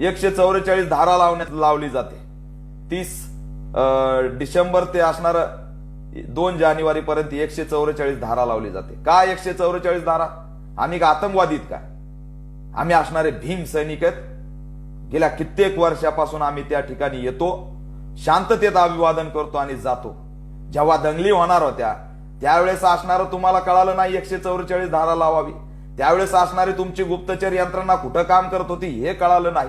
एकशे चौवेचाळीस धारा लावण्यात लावली जाते. तीस डिसेंबर ते असणार दोन जानेवारी पर्यंत एकशे चौवेचाळीस धारा लावली जाते. का एकशे चौवेचाळीस धारा? आम्ही का आतंकवादीत का? आम्ही असणारे भीम सैनिक आहेत. गेल्या कित्येक वर्षापासून आम्ही त्या ठिकाणी येतो शांततेत अभिवादन करतो आणि जातो. जेव्हा दंगली होणार होत्या त्यावेळेस असणारं तुम्हाला कळालं नाही एकशे चौवेचाळीस धारा लावावी. त्यावेळेस असणारी तुमची गुप्तचर यंत्रणा कुठं काम करत होती हे कळालं नाही.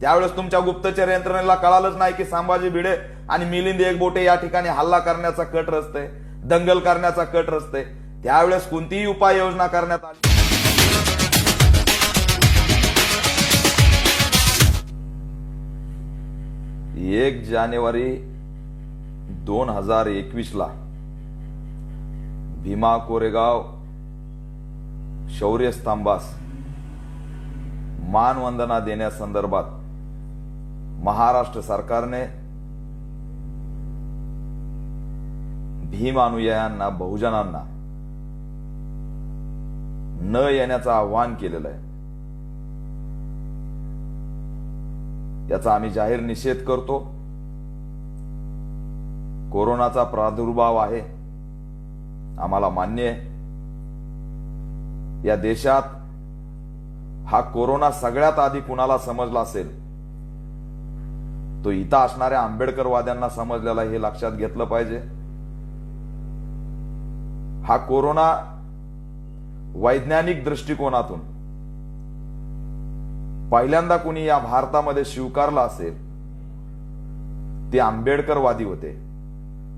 त्यावेळेस तुमच्या गुप्तचर यंत्रणेला कळालंच नाही की संभाजी भिडे आणि मिलिंद एकबोटे या ठिकाणी हल्ला करण्याचा कट रचते दंगल करण्याचा कट रचते त्यावेळेस कोणतीही उपाययोजना करण्यात आली एक जानेवारी दोन हजार एकवीस ला भीमा कोरेगाव शौर्य स्तंभास मानवंदना देण्यासंदर्भात महाराष्ट्र सरकारने भीम अनुयायांना बहुजनांना न येण्याचं आव्हान केलेलं आहे. याचा आम्ही जाहीर निषेध करतो. कोरोनाचा प्रादुर्भाव आहे. आम्हाला मान्य आहे. या देशात हा कोरोना सगळ्यात आधी कुणाला समजला असेल? तो इथं असणाऱ्या आंबेडकरवाद्यांना समजलेला हे लक्षात घेतलं पाहिजे. हा कोरोना वैज्ञानिक दृष्टिकोनातून पहिल्यांदा कुणी या भारतामध्ये स्वीकारला असेल ते आंबेडकरवादी होते.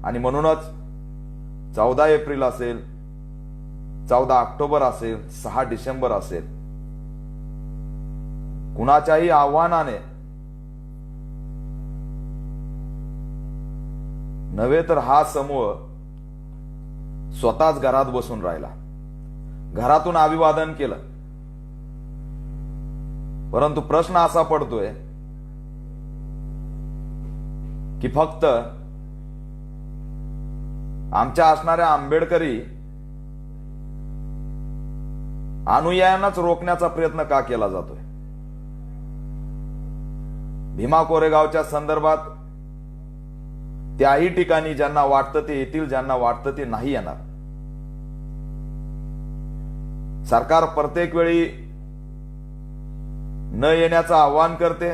आणि म्हणूनच चौदा एप्रिल असेल चौदा ऑक्टोबर असेल सहा डिसेंबर असेल कुणाच्याही आव्हानाने नव्हे तर हा समूह स्वतःच घरात बसून राहिला. घरातून अभिवादन केलं. परंतु प्रश्न असा पडतोय की फक्त आमच्या असणाऱ्या आंबेडकरी अनुयायांनाच रोखण्याचा प्रयत्न का केला जातोय? भीमा कोरेगावच्या संदर्भात त्याही ठिकाणी ज्यांना वाटतं ते येतील ज्यांना वाटतं ते नाही येणार. सरकार प्रत्येक वेळी न येण्याचं आवाहन करते.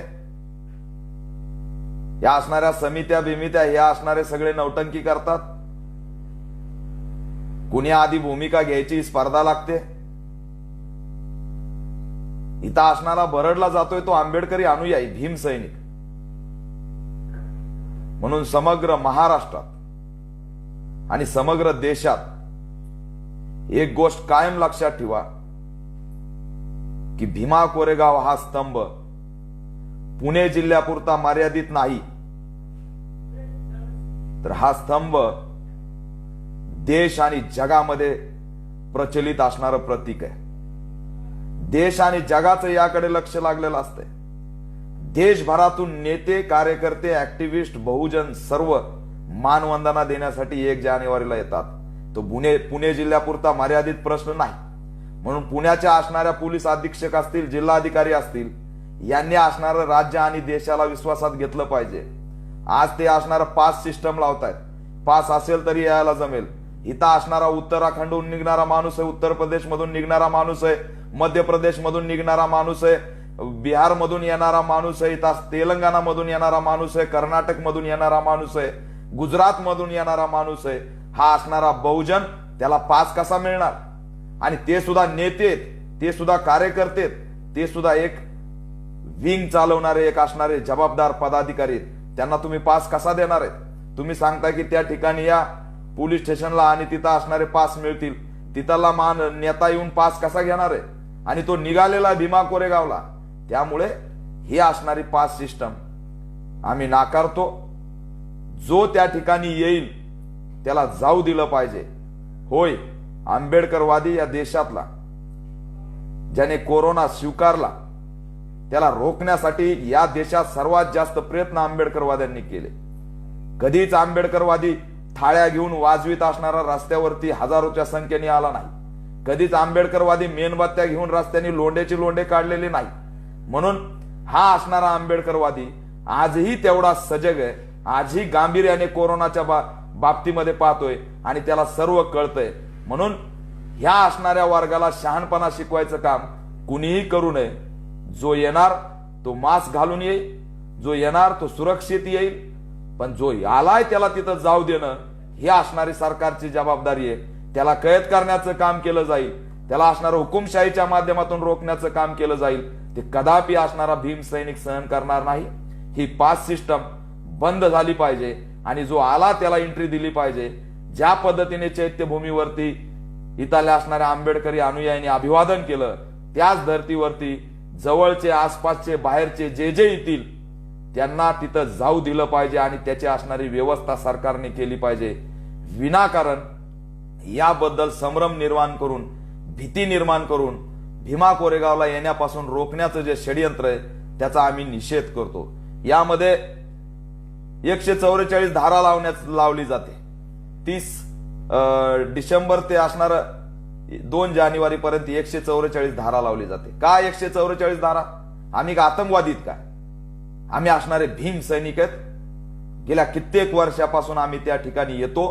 या असणाऱ्या समित्या बिमित्या या असणारे सगळे नौटंकी करतात. कुणी आधी भूमिका घ्यायची स्पर्धा लागते. इथं असणारा बरडला जातोय तो आंबेडकरी अनुयायी भीम सैनिक. म्हणून समग्र महाराष्ट्रात आणि समग्र देशात एक गोष्ट कायम लक्षात ठेवा की भीमा कोरेगाव हा स्तंभ पुणे जिल्ह्यापुरता मर्यादित नाही. तर हा स्तंभ देश आणि जगामध्ये प्रचलित असणारं प्रतीक आहे. देश आणि जगाचं याकडे लक्ष लागलेलं असतंय. देशभरातून नेते कार्यकर्ते ऍक्टिव्हिस्ट बहुजन सर्व मानवंदना देण्यासाठी एक जानेवारीला येतात. तो पुणे पुणे जिल्ह्यापुरता मर्यादित प्रश्न नाही. म्हणून पुण्याच्या असणाऱ्या पोलीस अधीक्षक असतील जिल्हाधिकारी असतील यांनी असणारं राज्य आणि देशाला विश्वासात घेतलं पाहिजे. आज ते असणारं पास सिस्टम लावतायत. पास असेल तरी यायला जमेल. इथं असणारा उत्तराखंडहून निघणारा माणूस आहे उत्तर प्रदेश मधून निघणारा माणूस आहे मध्य प्रदेश मधून निघणारा माणूस आहे बिहारमधून येणारा माणूस आहे इथं तेलंगणामधून येणारा माणूस आहे कर्नाटक मधून येणारा माणूस आहे गुजरात मधून येणारा माणूस आहे हा असणारा बहुजन त्याला पास कसा मिळणार? आणि ते सुद्धा नेते ते सुद्धा कार्यकर्ते ते सुद्धा एक विंग चालवणारे एक असणारे जबाबदार पदाधिकारी त्यांना तुम्ही पास कसा देणार आहे तुम्ही सांगता की त्या ठिकाणी या पोलीस स्टेशनला आणि तिथं असणारे पास मिळतील. तिथला मान नेता येऊन पास कसा घेणार आहे? आणि तो निघालेला भीमा कोरेगावला. त्यामुळे ही असणारी पास सिस्टम आम्ही नाकारतो. जो त्या ठिकाणी येईल त्याला जाऊ दिलं पाहिजे. होय आंबेडकरवादी या देशातला ज्याने कोरोना स्वीकारला त्याला रोखण्यासाठी या देशात सर्वात जास्त प्रयत्न आंबेडकरवाद्यांनी केले. कधीच आंबेडकरवादी थाळ्या घेऊन वाजवीत असणारा रस्त्यावरती हजारोच्या संख्येने आला नाही. कधीच आंबेडकरवादी मेणबत्त्या घेऊन रस्त्याने लोंड्याची लोंडे काढलेले नाही. म्हणून हा असणारा आंबेडकरवादी आजही तेवढा सजग आहे. आजही गांभीर्याने कोरोनाच्या बा बाबतीमध्ये पाहतोय आणि त्याला सर्व कळतंय. म्हणून ह्या असणाऱ्या वर्गाला शहाणपणा शिकवायचं काम कुणीही करू नये. जो येणार तो मास्क घालून येईल. जो येणार तो सुरक्षित येईल. पण जो आलाय त्याला तिथं जाऊ देणं ही असणारी सरकारची जबाबदारी आहे. त्याला कैद करण्याचं काम केलं जाईल. त्याला असणारं हुकुमशाहीच्या माध्यमातून रोखण्याचं काम केलं जाईल. ते कदापि असणारा भीम सैनिक सहन करणार नाही. ही पास सिस्टम बंद झाली पाहिजे आणि जो आला त्याला एंट्री दिली पाहिजे. ज्या पद्धतीने चैत्यभूमीवरती इथाल्या असणाऱ्या आंबेडकरी अनुयायांनी अभिवादन केलं त्याच धर्तीवरती जवळचे आसपासचे बाहेरचे जे जे येतील त्यांना तिथं जाऊ दिलं पाहिजे आणि त्याची असणारी व्यवस्था सरकारने केली पाहिजे. विनाकारण याबद्दल संभ्रम निर्माण करून भीती निर्माण करून भीमा कोरेगावला येण्यापासून रोखण्याचं जे षडयंत्र आहे त्याचा आम्ही निषेध करतो. यामध्ये एकशे चौवेचाळीस धारा लावण्यास लावली जाते. तीस डिसेंबर ते असणार दोन जानेवारी पर्यंत एकशे चौवेचाळीस धारा लावली जाते. का एकशे चौवेचाळीस धारा? आम्ही का आतंकवादीत का? आम्ही असणारे भीम सैनिक आहेत. गेल्या कित्येक वर्षापासून आम्ही त्या ठिकाणी येतो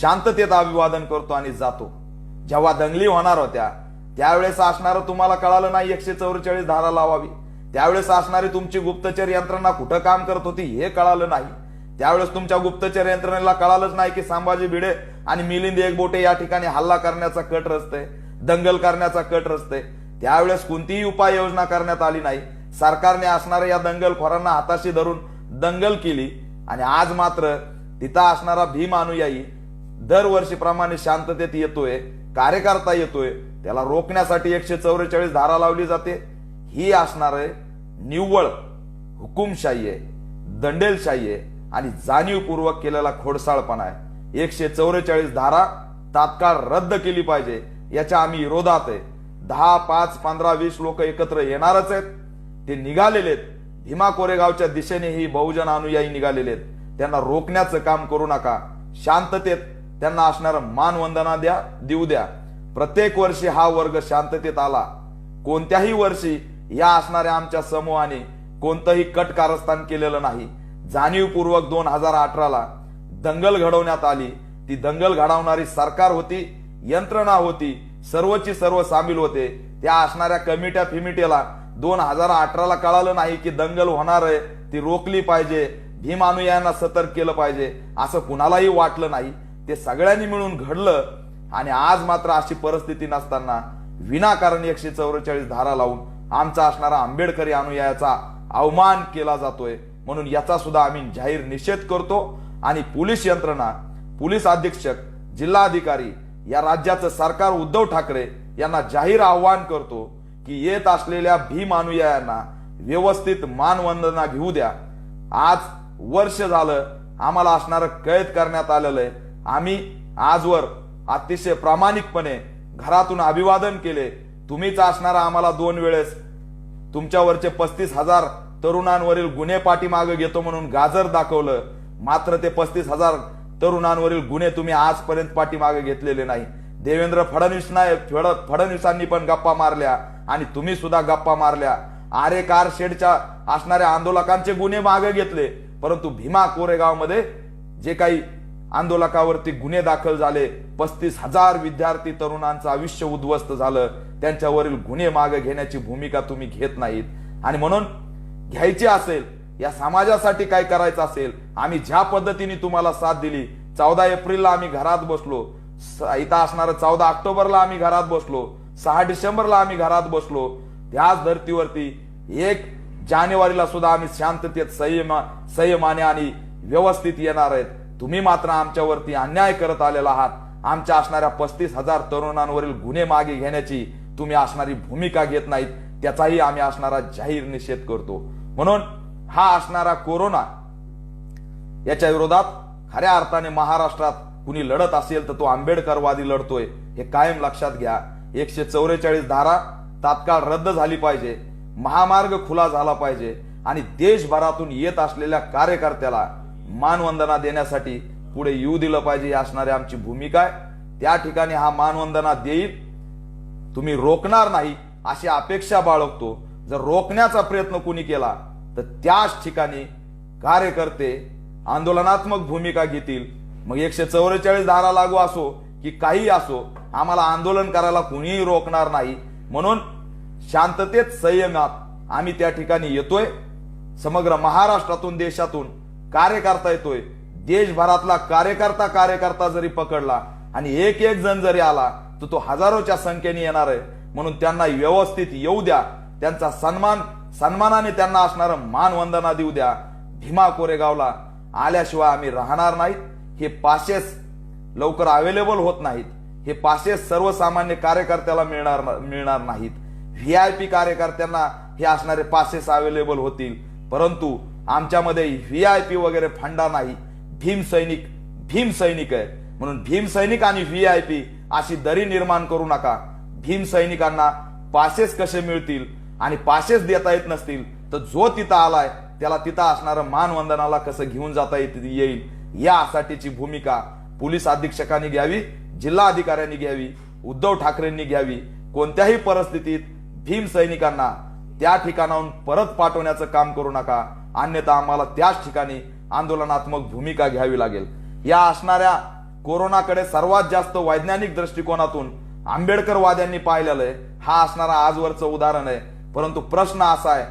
शांततेत अभिवादन करतो आणि जातो. जेव्हा दंगली होणार होत्या त्यावेळेस असणारं तुम्हाला कळालं नाही एकशे चौवेचाळीस धारा लावावी त्यावेळेस असणारी तुमची गुप्तचर यंत्रणा कुठं काम करत होती हे कळालं नाही. त्यावेळेस तुमच्या गुप्तचर यंत्रणेला कळालंच नाही की संभाजी भिडे आणि मिलिंद एकबोटे या ठिकाणी हल्ला करण्याचा कट रचते दंगल करण्याचा कट रचते त्यावेळेस कोणतीही उपाययोजना करण्यात आली नाही. सरकारने असणाऱ्या या दंगलखोरांना हाताशी धरून दंगल केली आणि आज मात्र तिथं असणारा भीम अनुयायी दरवर्षीप्रमाणे शांततेत येतोय कार्यकर्ता येतोय त्याला रोखण्यासाठी एकशे चौवेचाळीस धारा लावली जाते. ही असणार आहे निव्वळ हुकुमशाही आहे दंडेलशाही आहे आणि जाणीवपूर्वक केलेला खोडसाळपणा आहे. एकशे चौवेचाळीस धारा तात्काळ रद्द केली पाहिजे याच्या आम्ही विरोधात आहे. दहा पाच पंधरा वीस लोक एकत्र येणारच आहेत. ते निघालेले आहेत. भीमा कोरेगावच्या दिशेने ही बहुजन अनुयायी निघालेले आहेत. त्यांना रोखण्याचं काम करू नका. शांततेत त्यांना असणारं मानवंदना द्या देऊ द्या. प्रत्येक वर्षी हा वर्ग शांततेत आला. कोणत्याही वर्षी या असणाऱ्या आमच्या समूहाने कोणतंही कट कारस्थान केलेलं नाही. जाणीवपूर्वक दोन हजार अठराला दंगल घडवण्यात आली. ती दंगल घडवणारी सरकार होती यंत्रणा होती सर्वची सर्व सामील होते. त्या असणाऱ्या कमिट्या फिमिटेला दोन हजार अठराला कळालं नाही की दंगल होणार आहे ती रोखली पाहिजे भीम अनुयायांना सतर्क केलं पाहिजे असं कुणालाही वाटलं नाही. ते सगळ्यांनी मिळून घडलं आणि आज मात्र अशी परिस्थिती नसताना विनाकारण एकशे चौवेचाळीस धारा लावून आमचा असणारा आंबेडकरी अनुयायाचा अवमान केला जातोय म्हणून याचा सुद्धा आम्ही जाहीर निषेध करतो. आणि पोलीस यंत्रणा पोलीस अधीक्षक जिल्हाधिकारी या राज्याचं सरकार उद्धव ठाकरे यांना जाहीर आव्हान करतो की येत असलेल्या भीम अनुयायांना व्यवस्थित मानवंदना घेऊ द्या. आज वर्ष झालं आम्हाला असणारं कैद करण्यात आलेलं आहे. आम्ही आजवर अतिशय प्रामाणिकपणे घरातून अभिवादन केले. तुम्हीच असणारा आम्हाला दोन वेळेस तुमच्यावरचे पस्तीस हजार तरुणांवरील गुन्हे पाठीमागे घेतो म्हणून गाजर दाखवलं. मात्र ते पस्तीस हजार तरुणांवरील गुन्हे तुम्ही आजपर्यंत पाठीमागे घेतलेले नाही. देवेंद्र फडणवीस नाही फड- फडणवीसांनी पण गप्पा मारल्या आणि तुम्ही सुद्धा गप्पा मारल्या. आरे कार शेडच्या असणाऱ्या आंदोलकांचे गुन्हे मागे घेतले. परंतु भीमा कोरेगावमध्ये जे काही आंदोलकावरती गुन्हे दाखल झाले. पस्तीस हजार विद्यार्थी तरुणांचं आयुष्य उद्ध्वस्त झालं. त्यांच्यावरील गुन्हे मागे घेण्याची भूमिका तुम्ही घेत नाहीत. आणि म्हणून घ्यायची असेल या समाजासाठी काय करायचं असेल आम्ही ज्या पद्धतीने तुम्हाला साथ दिली चौदा एप्रिलला आम्ही घरात बसलो. इथं असणारं चौदा ऑक्टोबरला आम्ही घरात बसलो. सहा डिसेंबरला आम्ही घरात बसलो. त्याच धर्तीवरती एक जानेवारीला सुद्धा आम्ही शांततेत संयम संयमाने आणि व्यवस्थित येणार आहेत. तुम्ही मात्र आमच्यावरती अन्याय करत आलेला आहात. आमच्या असणाऱ्या पस्तीस हजार तरुणांवरील गुन्हे मागे घेण्याची तुम्ही असणारी भूमिका घेत नाहीत त्याचाही आम्ही असणारा जाहीर निषेध करतो. म्हणून हा असणारा कोरोना याच्या विरोधात खऱ्या अर्थाने महाराष्ट्रात कुणी लढत असेल तर तो आंबेडकरवादी लढतोय हे कायम लक्षात घ्या. एकशे चौवेचाळीस धारा तात्काळ रद्द झाली पाहिजे महामार्ग खुला झाला पाहिजे आणि देशभरातून येत असलेल्या कार्यकर्त्याला मानवंदना देण्यासाठी पुढे येऊ दिलं पाहिजे ही असणारी आमची भूमिका आहे. त्या ठिकाणी हा मानवंदना देईल. तुम्ही रोखणार नाही अशी अपेक्षा बाळगतो. जर रोखण्याचा प्रयत्न कुणी केला तर त्याच ठिकाणी कार्यकर्ते आंदोलनात्मक भूमिका घेतील. मग एकशे चौवेचाळीस धारा लागू असो की काही असो आम्हाला आंदोलन करायला कुणीही रोखणार नाही. म्हणून शांततेत संयमात आम्ही त्या ठिकाणी येतोय. समग्र महाराष्ट्रातून देशातून कार्यकर्ता येतोय. देशभरातला कार्यकर्ता कार्यकर्ता जरी पकडला आणि एक एक जण जरी आला तर तो हजारोच्या संख्येने येणार आहे. म्हणून त्यांना व्यवस्थित येऊ द्या. त्यांचा सन्मान सन्मानाने त्यांना असणारं मानवंदना देऊ द्या. भीमा कोरेगावला आल्याशिवाय आम्ही राहणार नाहीत. हे पासेस लवकर अवेलेबल होत नाहीत. हे पासेस सर्वसामान्य कार्यकर्त्याला मिळणार मिळणार नाहीत. व्ही आय पी कार्यकर्त्यांना हे असणारे पासेस अवेलेबल होतील. परंतु आमच्यामध्ये व्ही आय पी वगैरे फंडा नाही. भीम सैनिक भीम सैनिक आहे म्हणून भीम सैनिक आणि व्ही आय पी अशी दरी निर्माण करू नका. भीम सैनिकांना पासेस कसे मिळतील आणि पासेस देता येत नसतील तर जो तिथं आलाय त्याला तिथं असणारं मानवंदनाला कसं घेऊन जाता येत येईल यासाठीची भूमिका पोलीस अधीक्षकांनी घ्यावी जिल्हा अधिकाऱ्यांनी घ्यावी उद्धव ठाकरेंनी घ्यावी. कोणत्याही परिस्थितीत भीम सैनिकांना त्या ठिकाणाहून परत पाठवण्याचं काम करू नका. अन्यथा आम्हाला त्याच ठिकाणी आंदोलनात्मक भूमिका घ्यावी लागेल. या असणाऱ्या कोरोनाकडे सर्वात जास्त वैज्ञानिक दृष्टिकोनातून आंबेडकरवाद्यांनी पाहिलेलं आहे. हा असणारा आजवरचं उदाहरण आहे. परंतु प्रश्न असा आहे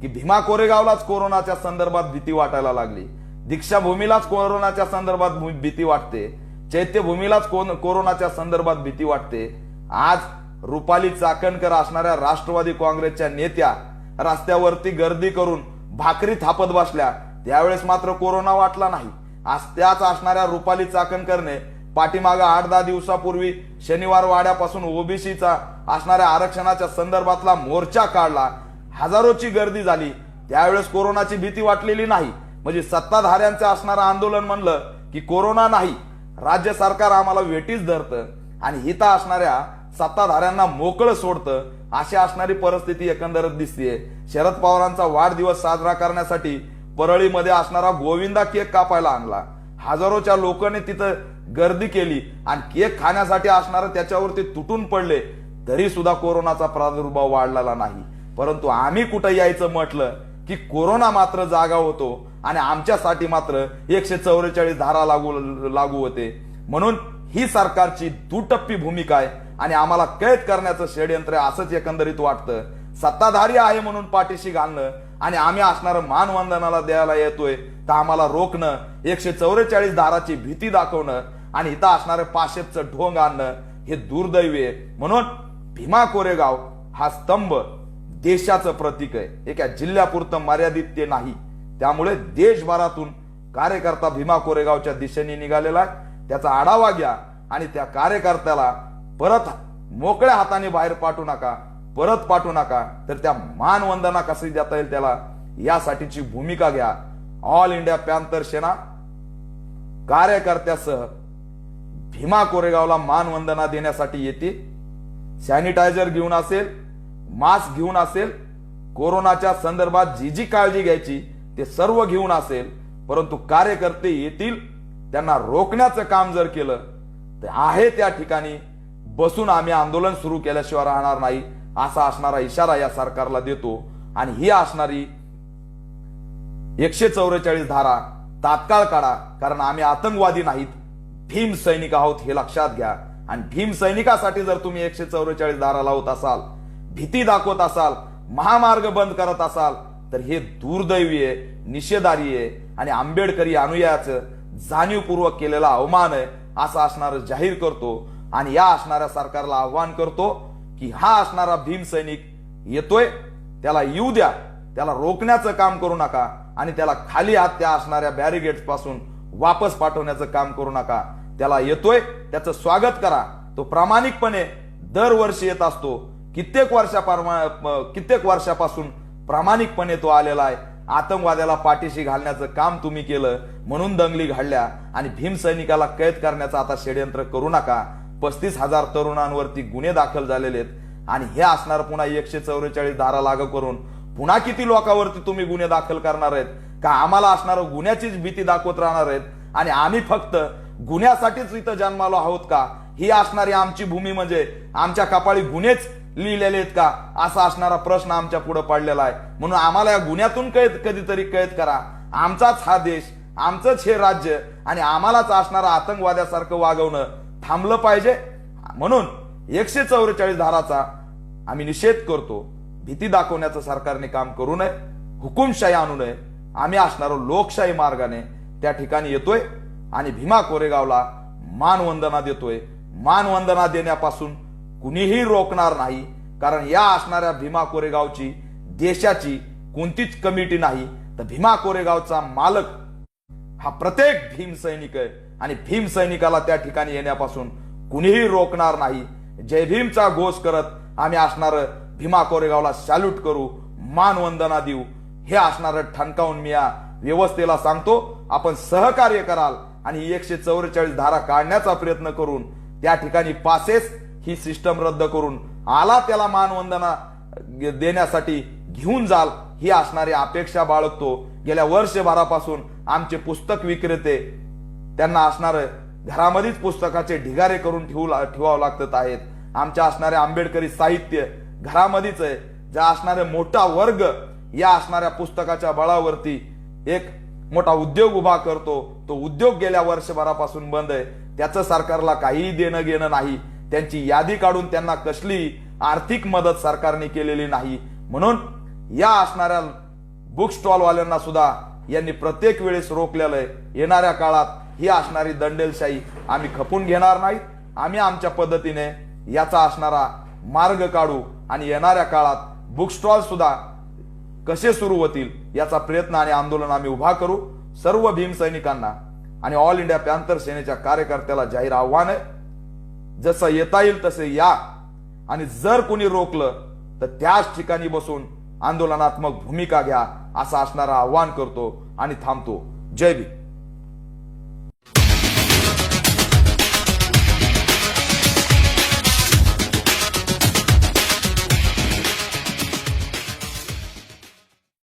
की भीमा कोरेगावलाच कोरोनाच्या संदर्भात भीती वाटायला लागली. दीक्षाभूमीलाच कोरोनाच्या संदर्भात भीती वाटते. चैत्यभूमीलाच कोण- कोरोनाच्या संदर्भात भीती वाटते. आज रुपाली चाकणकर असणाऱ्या राष्ट्रवादी काँग्रेसच्या नेत्या रस्त्यावरती गर्दी करून भाकरी थापत बसल्या. त्यावेळेस मात्र कोरोना वाटला नाही. आज त्याच असणाऱ्या रुपाली चाकणकरने पाठीमागं आठ दहा दिवसापूर्वी शनिवार वाड्यापासून ओबीसीचा असणाऱ्या आरक्षणाच्या संदर्भातला मोर्चा काढला. हजारोची गर्दी झाली. त्यावेळेस कोरोनाची भीती वाटलेली नाही. म्हणजे सत्ताधाऱ्यांचं असणारं आंदोलन म्हणलं की कोरोना नाही. राज्य सरकार आम्हाला वेटीच धरतं. आणि हिता असणाऱ्या सत्ताधाऱ्यांना मोकळं सोडतं अशी असणारी परिस्थिती एकंदरच दिसतीये. शरद पवारांचा वाढदिवस साजरा करण्यासाठी परळीमध्ये असणारा गोविंदा केक कापायला आणला. हजारोच्या लोकांनी तिथं गर्दी केली आणि केक खाण्यासाठी असणारं त्याच्यावरती तुटून पडले तरी सुद्धा कोरोनाचा प्रादुर्भाव वाढलेला नाही. परंतु आम्ही कुठं यायचं म्हटलं की कोरोना मात्र जागा होतो आणि आमच्यासाठी मात्र एकशे चौवेचाळीस धारा लागू लागू होते. म्हणून ही सरकारची दुटप्पी भूमिका आहे. आणि आम्हाला कैद करण्याचं षडयंत्र असंच एकंदरीत वाटतं. सत्ताधारी आहे म्हणून पाठीशी घालणं आणि आम्ही असणारं मानवंदनाला द्यायला येतोय तर आम्हाला रोखणं एकशे चौवेचाळीस धाराची भीती दाखवणं आणि इथं असणारं पाशेपचं ढोंग आणणं हे दुर्दैवी आहे. म्हणून भीमा कोरेगाव हा स्तंभ देशाचं प्रतीक आहे. एका जिल्ह्यापुरतं मर्यादित ते नाही. त्यामुळे देशभरातून कार्यकर्ता भीमा कोरेगावच्या दिशेने निघालेला आहे. त्याचा आढावा घ्या आणि त्या कार्यकर्त्याला परत मोकळ्या हाताने बाहेर पाठवू नका परत पाठवू नका तर त्या मानवंदना कशी देता येईल त्याला? यासाठीची भूमिका घ्या. ऑल इंडिया पॅन्थर सेना कार्यकर्त्यासह भीमा कोरेगावला मानवंदना देण्यासाठी येते सॅनिटायझर घेऊन असेल मास्क घेऊन असेल कोरोनाच्या संदर्भात जी जी काळजी घ्यायची ते सर्व घेऊन असेल परंतु कार्यकर्ते येतील त्यांना रोखण्याचं काम जर केलं तर आहे त्या ठिकाणी बसून आम्ही आंदोलन सुरू केल्याशिवाय राहणार नाही असा असणारा इशारा या सरकारला देतो. आणि ही असणारी एकशे चौवेचाळीस धारा तात्काळ काढा कारण आम्ही आतंकवादी नाहीत. भीम सैनिक आहोत हे लक्षात घ्या. आणि भीम सैनिकासाठी जर तुम्ही एकशे चौवेचाळीस धारा लावत असाल भीती दाखवत असाल महामार्ग बंद करत असाल तर हे दुर्दैवी आहे निषेधारी आहे. आणि आंबेडकरी अनुयायाचं जाणीवपूर्वक केलेला अवमान आहे असं असणार जाहीर करतो. आणि या असणाऱ्या सरकारला आव्हान करतो की हा असणारा भीम सैनिक येतोय त्याला येऊ द्या त्याला रोखण्याचं काम करू नका आणि त्याला खाली हात त्या असणाऱ्या बॅरिगेट्सपासून वापस पाठवण्याचं काम करू नका. त्याला येतोय त्याचं स्वागत करा. तो प्रामाणिकपणे दरवर्षी येत असतो. कित्येक वर्षा कित्येक वर्षापासून प्रामाणिकपणे तो आलेला आहे. आतंकवाद्याला पाठीशी घालण्याचं काम तुम्ही केलं म्हणून दंगली घडल्या आणि भीम सैनिकाला कैद करण्याचं आता षडयंत्र करू नका. पस्तीस हजार तरुणांवरती गुन्हे दाखल झालेले आहेत. आणि हे असणार पुन्हा एकशे चौवेचाळीस धारा लागू करून पुन्हा किती लोकांवरती तुम्ही गुन्हे दाखल करणार आहेत? का आम्हाला असणार गुन्ह्याचीच भीती दाखवत राहणार आहेत? आणि आम्ही फक्त गुन्ह्यासाठीच इथं जन्मालो आहोत का? ही असणारी आमची भूमी म्हणजे आमच्या कपाळी गुन्हेच लिहिलेले आहेत का? असा असणारा प्रश्न आमच्या पुढे पडलेला आहे. म्हणून आम्हाला या गुन्ह्यातून कैद कधीतरी कैद करा. आमचाच हा देश आमचंच हे राज्य आणि आम्हालाच असणारा आतंकवाद्यासारखं वागवणं थांबलं पाहिजे. म्हणून एकशे चौवेचाळीस धाराचा आम्ही निषेध करतो. भीती दाखवण्याचं सरकारने काम करू नये. हुकुमशाही आणू नये. आम्ही असणारो लोकशाही मार्गाने त्या ठिकाणी येतोय आणि भीमा कोरेगावला मानवंदना देतोय. मानवंदना देण्यापासून कुणीही रोखणार नाही कारण या असणाऱ्या भीमा कोरेगावची देशाची कोणतीच कमिटी नाही. तर भीमा कोरेगावचा मालक हा प्रत्येक भीम सैनिक आहे. आणि भीम सैनिकाला त्या ठिकाणी येण्यापासून कुणीही रोखणार नाही. जय भीमचा घोष करत आम्ही असणार भीमा कोरेगावला सॅल्यूट करू मानवंदना देऊ. हे असणार ठणकावून मी या व्यवस्थेला सांगतो. आपण सहकार्य कराल आणि एकशे चौवेचाळीस धारा काढण्याचा प्रयत्न करून त्या ठिकाणी पासेस ही सिस्टम रद्द करून आला त्याला मानवंदना देण्यासाठी घेऊन जाल. ही असणारी अपेक्षा बाळगतो. गेल्या वर्षभरापासून आमचे पुस्तक विक्रेते त्यांना असणार घरामध्येच पुस्तकाचे ढिगारे करून ठेवू ठेवावं लागत आहेत. आमच्या असणारे आंबेडकरी साहित्य घरामध्येच आहे. ज्या असणारे मोठा वर्ग या असणाऱ्या पुस्तकाच्या बळावरती एक मोठा उद्योग उभा करतो. तो उद्योग गेल्या वर्षभरापासून बंद आहे. त्याचं सरकारला काहीही देणं घेणं नाही. त्यांची यादी काढून त्यांना कसली आर्थिक मदत सरकारने केलेली नाही. म्हणून या असणाऱ्या बुक स्टॉल वाल्यांना सुद्धा यांनी प्रत्येक वेळेस रोखलेलं आहे. येणाऱ्या काळात ही असणारी दंडेलशाही आम्ही खपून घेणार नाहीत. आम्ही आमच्या पद्धतीने याचा असणारा मार्ग काढू आणि येणाऱ्या काळात बुक स्टॉल सुद्धा कसे सुरू होतील याचा प्रयत्न आणि आंदोलन आम्ही उभा करू. सर्व भीम सैनिकांना आणि ऑल इंडिया पॅन्थर सेनेच्या कार्यकर्त्याला जाहीर आव्हान आहे. जसं येता येईल तसे या. आणि जर कोणी रोखलं तर त्याच ठिकाणी बसून आंदोलनात्मक भूमिका घ्या असं असणारं आव्हान करतो आणि थांबतो. जय भीम.